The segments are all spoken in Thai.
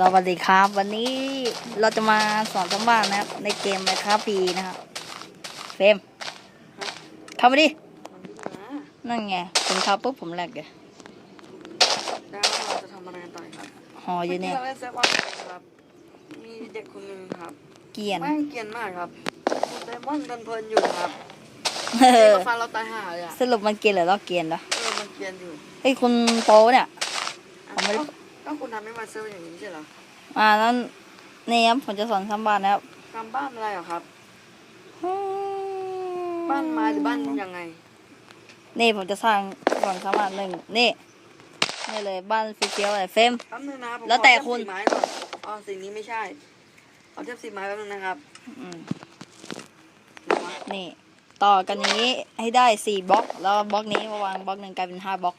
สวัสดีครับ วันนี้เราจะมาสอนทั้งบ้านนะครับ ในเกมไมครับปีนะครับเฟรมเข้ามาดิ นั่นไงผมเข้าปุ๊บผมแหลกเลยแล้วเราจะทำอะไรกันต่อครับหออยู่เนี่ยมื่กี้เราเล่นเซฟวันครับ มีเด็กคนหนึ่งครับ เกรียนแม่งเกรียนมากครับไดมอนด์กันเพลินอยู่ครับเออมาฟันเราตายห่าเลยอะสรุปมันเกรียนหรือเราเกรียนเหรอเออมันเกรียนอยู่ เฮ้ยคุณโปเนี่ยอะผมไม่ได้ ก็ก็คุณทำให้มันเซฟอย่างนี้ไม่ใช่เหรออ่านั้นนี่ครับผมจะสอนทั้งบ้านนะครับทำบ้านอะไรเหรอครับ บ้านไม้หรือบ้านยังไง นี่ผมจะสร้างสอนทั้งบ้านหนึ่งนี่นี่เลยบ้านเฟี้ยวๆเลยเฟรมแป๊บนึงนะผมแล้วแต่ขอเทียบคุณสีไม้ก่อนอ๋อสีนี้ไม่ใช่ขอเทียบสีไม้แป๊บนึงนะครับอืมสีไม้นี่ ต่อกันอย่างนี้ให้ได้สี่บล็อก แล้วบล็อกนี้มาวางบล็อกหนึ่งกลายเป็นห้าบล็อก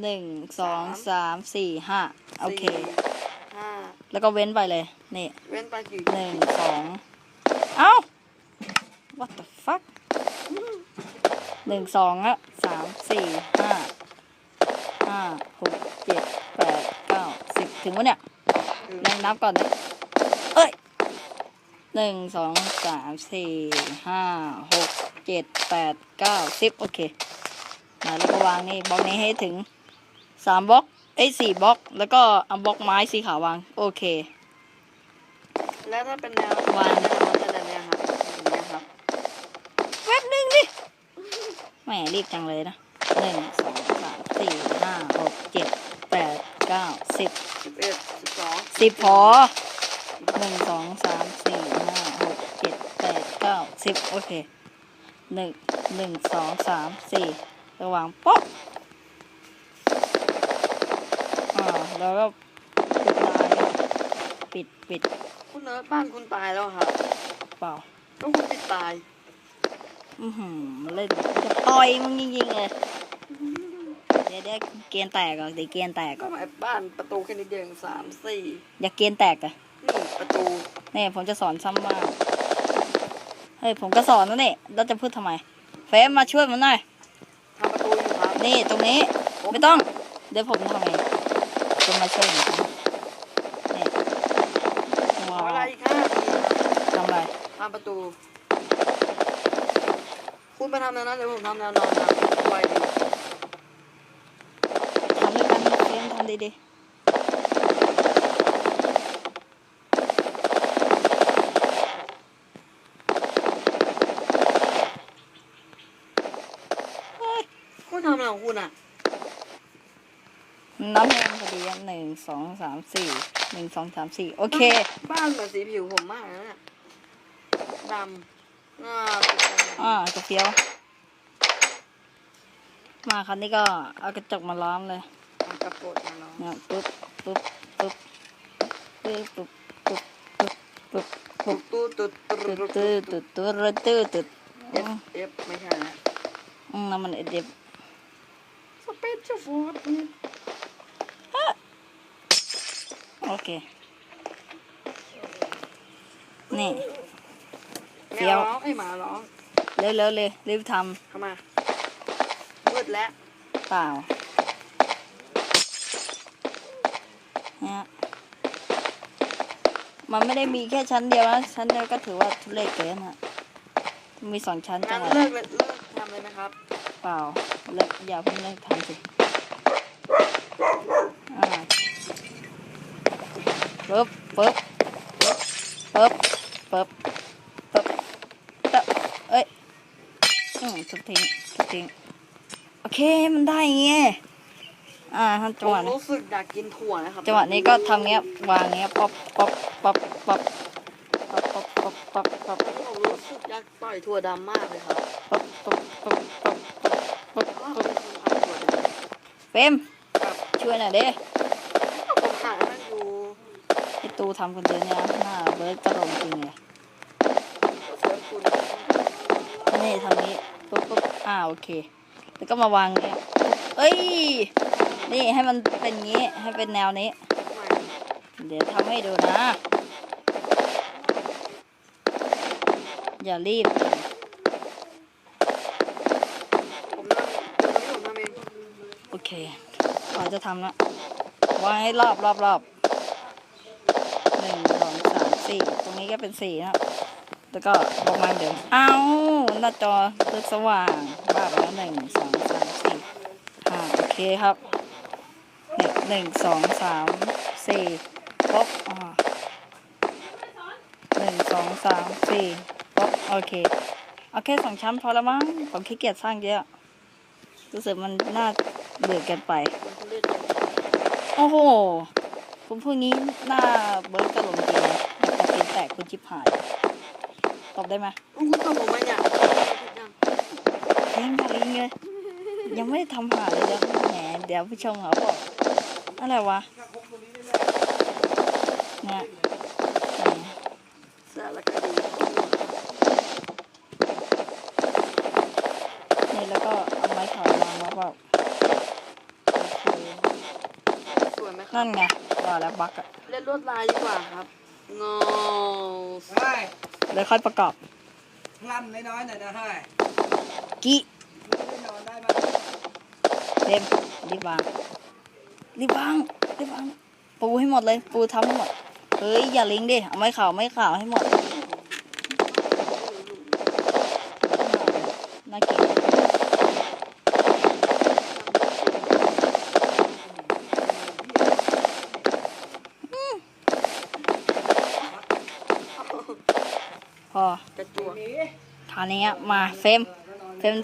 หนึ่งสองสามสี่ห้าโอเคสี่ห้าแล้วก็เว้นไปเลย นี่เว้นไปกี่หนึ่งสองเอ้า what the fuck หนึ่งสองอะสามสี่ห้าห้าหกเจ็ดแปดเก้าสิบถึงวะเนี่ยถึงลองนับก่อนนะเอ้ยหนึ่งสองสามสี่ห้าหกเจ็ดแปดเก้าสิบโอเค มาแล้วก็วางนี่บล็อกนี้ให้ถึงสามบล็อกเอ้ยสี่บล็อก แล้วก็เอาบล็อกไม้สีขาววาง โอเค แล้วถ้าเป็นแนววันมันจะแบบเนี้ยครับอย่างเงี้ยครับแป๊บนึงดิแหมรีบจังเลยนะหนึ่งสองสามสี่ห้าหกเจ็ดแปดเก้าสิบสิบเอ็ดสิบสองสิบพอหนึ่งสองสามสี่ห้าหกเจ็ดแปดเก้าสิบโอเคหนึ่งหนึ่งสองสามสี่ ระวางป๊อกอ่าแล้วก็ปิดลายปิดปิดคุณเนิร์ดบ้านคุณตายแล้วครับเปล่าก็คุณปิดตาย อือหือเล่นจะต่อยมึงจริงๆเลยเดี๋ยวเดี๋ยวเกียนแตกก่อนเดี๋ยวเกียนแตกก็ก่อนหมายบ้านประตูแค่นิดเดียวเองสามสี่อย่าเกียนแตกอะนี่ประตูนี่ผมจะสอนซ้ำมาก เฮ้ยผมก็สอนแล้วนี่แล้วจะพูดทำไม เฟรมมาช่วยมันหน่อย ทำประตูอยู่ครับ นี่ตรงนี้ไม่ต้อง เดี๋ยวผมทำเองคุณมาช่วยหน่อยครับนี่ขว้าอวเวลาอีกห้านาทีครับทำอะไรทำประตู คุณไปทำแนวนั้นเดี๋ยวผมทำแนวนอนนะไวดีทำด้วยกันเฟรมทำดีๆเฮ้ย คุณ ทำอะไรของคุณอะ น้ำแดงพอดีอะหนึ่งสองสามสี่หนึ่งสองสามสี่โอเค บ้านเหมือนสีผิวผมมากเลยนะเนี่ยดำอ่าติดกันอ่าจะเฟี้ยวมาคันนี้ก็เอากระจกมาล้อมเลยอะกระโปรงมาเนาะเนี่ยปุ๊บปุ๊บปุ๊บปุ๊บปุ๊บปุ๊บปุ๊บปุ๊บปุ๊บตุ๊ดตุ๊ดตุ๊ดตื้อตุ๊ตื้ดอตื้อตื้อตื้อตื้อเอฟเอฟไม่ใช่นะอืมน้ำมันเอเดบสเปเชียลฟูดนี่โอเคนี่แมเฟี้ยววร้องไอ้หมาร้องเร็วเร็วเลยรีบทเข้ามามืดแล้วำเปล่าเนี่ยมันไม่ได้มีแค่ชั้นเดียวนะชั้นเดียวก็ถือว่าทุเรศเกินอะมีสองชั้นจังั้งนเลยเลิกเลยเลิกทำเลยไหมครับ เปล่าเลิกอย่าเพิ่งเลิกทำสิอ่าปึ๊บปึ๊บปึ๊บปึ๊บปึ๊บปึ๊บเอ้ยอืมทุบทิ้งทุบทิ้งโอเคมันได้อย่างเงี้ยอ่าจัผงหมวะนี้รู้สึกอยากกินถั่วนะครับจังหวะนี้ก็ทำเงี้ยวางเงี้ยป๊อปป๊อปป๊อปป๊อปป๊อปป๊อปป๊อปป๊อปป๊อปผมรู้สึก อยากต่อยถั่วดำมากเลยครับป๊อปป๊อปป๊อปป๊อปป๊อปอ้าวเป็นคนทำถั่วดำเฟรมครับช่วยหน่อยเด้ผมหานั่นอยู่ไอตูทำคนเดียวเนี่ยหน้าเบิร์ดกระโดงจริงเลยก็เสิร์ฟคุณนี่ทำนี้ปุ๊บปุ๊บอ่าโอเค แล้วก็มาวางเงี้ยเอ้ย นี่ให้มันเป็นงี้ให้เป็นแนวนี้ไม่เดี๋ยวทำให้ดูนะ อย่ารีบ โอเคเราจะทำละวางให้รอบรอบรอบหนึ่งสองสามสี่ตรงนี้ก็เป็นสี่นะแล้วก็ล็อกมาเหมือนเอ้าหน้าจอเลือกสว่างบ้าไปแล้วหนึ่งสองสามสี่ห้าโอเคครับเนี่ยหนึ่งสองสามสี่ป๊อกอ่าหนึ่งสองสามสี่ โอเค เอาแค่สองชั้นพอแล้วมั้งผมขี้เกียจสร้างเยอะ รู้สึกมันน่าเบื่อเกินไปมันทุเรศจังโอ้โห ผมพูดงี้หน้าเบิร์ดกระหลงจริงนะแต่ตีนแตกคุณชิบหาย ตอบได้ไหมอู้คุณตบผมไหมเนี่ยผิดยังเล่นอะไรเงี้ยยังไม่ได้ทำหาเลยนะแหมเดี๋ยวผู้ชมเขาบอกอะไรวะเนี่ยแหมสารคดี นี่แล้วก็เอาไม้ถอยวางแล้วแบบโอเค สวยไหมครับ นั่นไงว่าแล้วบักอะเล่นลวดลายดีกว่าครับงอเฮ้ยเลยค่อยประกอบพลันน้อยๆหน่อยนะเฮ้ยกิไม่นอนได้ไหมเต็มรีบวางรีบวางรีบวางปูให้หมดเลย ปูทำให้หมด เฮ้ย อย่าลิงดิ เอาไม้ขาวไม้ขาวให้หมด น่าเกลียดพอก ระจัว หนี คราวนี้อะมาเฟรมเฟรม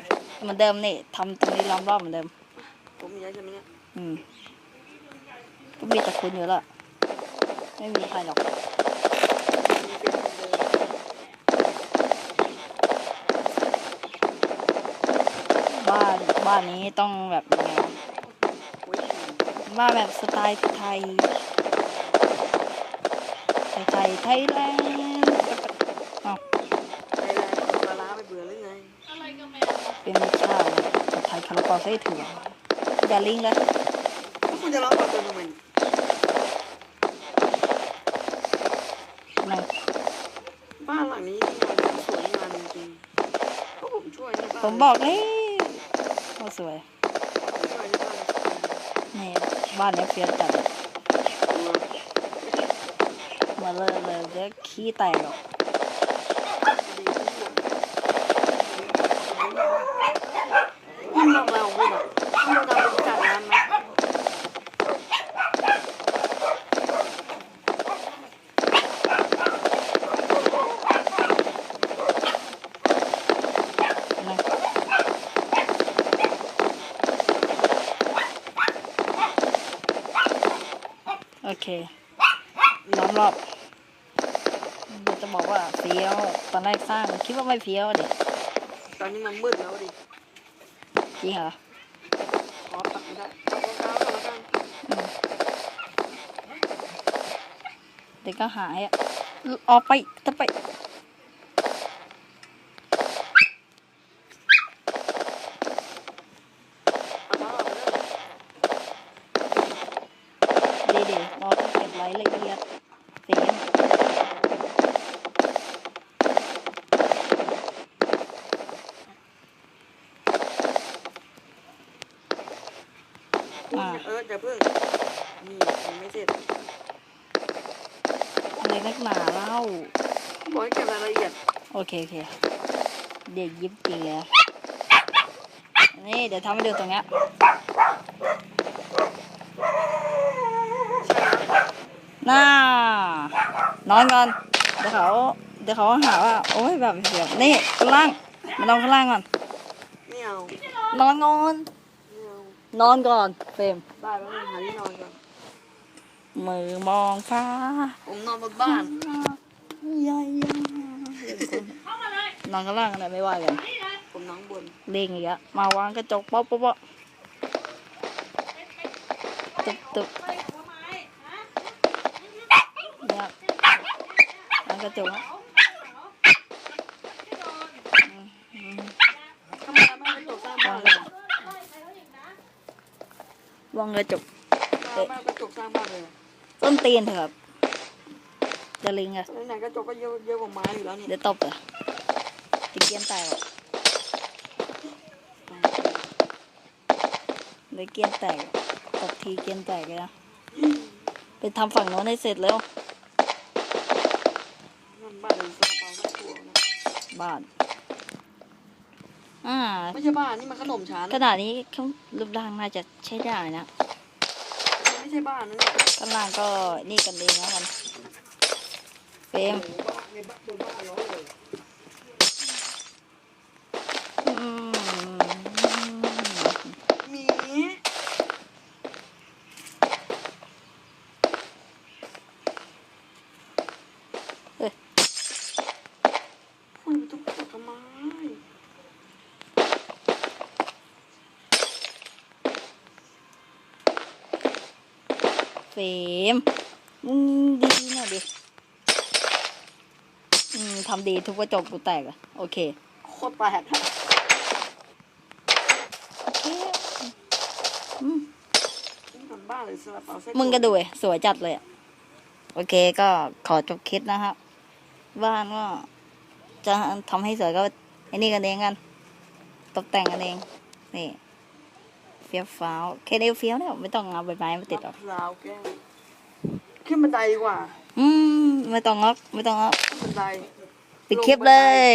เหมือนเดิมนี่ทำตรงนี้ล้อมรอบเหมือนเดิมผมมีอะไรใช่ไหมเนี่ยอืมก็มีแต่คุณอยู่และไม่มีใครหรอกมีเป็นคนเดิมบ้านบ้านนี้ต้องแบบยังไงวะโอ้ยบ้านแบบสไตล์ไทยไทยไทยไทยแลนด์เอา ไทยแลนด์คนปลาร้าไปเบื่อหรือไง เป็นข้าว ผัดไทยคาราบาวไส้ถั่วอย่าลิงก์เลยแล้วคุณจะร้องก่อนเติมทำไมนะบ้านหลังนี้มีงานสวยงามจริงๆก็ผมช่วยในบ้านผมบอกเลยว่าสวยผมช่วยในบ้านนี่บ้านนี้เฟียสจัดอะตัวมาเลยเลยเดี๋ยวขี้แตกหรอก ดีที่สุดยิ่งมองเราคุณอะยิ่งเราทำเป็นจัดงานไหม นะโอ เคล้อมรอบเดี๋ยวจะบอกว่าเฟี้ยวตอนแรกสร้างคิดว่าไม่เฟี้ยวเด็ตอนนี้มันมืดแล้วดิจริงเหรอขอปักไม่ได้ปักรองเท้าก่อนแล้วกันอืมเด็กก็หายอะออกไปจะไป เอาเท้าออกไปเลย ดีดีเราต้องเก็บรายละเอียดเสียง คุณ เอออย่าเพิ่งนี่ยังไม่เสร็จอะไรนักหนาเล่าบอกให้เก็บรายละเอียดโอเคโอเคเด็กยิบจริงแล้วนี่เดี๋ยวทำให้ดูตรงเนี้ยใช่ครับน่านอนก่อนเดี๋ยวเขาเดี๋ยวเขาหาว่าโอ้ยแบบเสียนี่ข้างล่างมานอนข้างล่างก่อนไม่เอานอนก่อนไม่เอา นอนก่อนเฟรมบ้านแล้วหาที่นอนก่อนมือมองฟ้าผมนอนบนบ้านใหญ่นอนข้างล่างกันนะไม่ว่ากันผมนอนบนเล่งอีกอะมาวางกระจกป๊อปป๊อปป๊อปตึกตึกเนี่ยวางกระจกอะอืมอืม ทำไมไม่ให้กระจกสร้างบ้านเลยอะ วางกระจกทำไมไม่ให้กระจกสร้างบ้านเลยอะต้นตีนเถอะครับจะลิงอะไหนๆกระจกก็เยอะเยอะกว่าไม้อยู่แล้วนี่เดี๋ยวตบอะตะเกียนแตกอะเดี๋ยวเกียนแตกอะตบทีเกียนแตกเลยนะไปทำฝั่งโน้นให้เสร็จแล้วน่าานหรือซาลาเปาไส้ถั่วนะบ้าน อ่า ไม่ใช่บ้านนี่มันขนมชั้นขนาดนี้เขารูปร่างน่าจะใช้ได้นะไม่ใช่บ้านนะเนี่ยข้างล่างก็นี่กันเองนะกันเฟรมโอ้โหบ้านในบ้านบนบ้านร้อนเลย อืม หมี เอ้ย คุณทุกข์ทำไม เฟรมมึงดีหน่อยดิ อืมทำดีทุกกระจกกูแตกอะโอเค โคตรแปลกอะโอเคอืมนี่มันบ้านหรือซาลาเปาไส้ถั่วมึงก็ดูเว้ยสวยจัดเลยอะโอเคก็ขอจบคลิปนะครับ บ้านก็จะทำให้สวยก็ไอ้นี่กันเองกัน ตกแต่งกันเอง นี่ เฟี้ยวฟ้าวแค่นี้เฟี้ยวเนี่ยไม่ต้องเอาใบไม้มาติดหรอกมะพร้าวแก้วขึ้นบันไดดีกว่า อืมไม่ต้องงอกไม่ต้องงอกขึ้นบันไดปิดคลิปเลย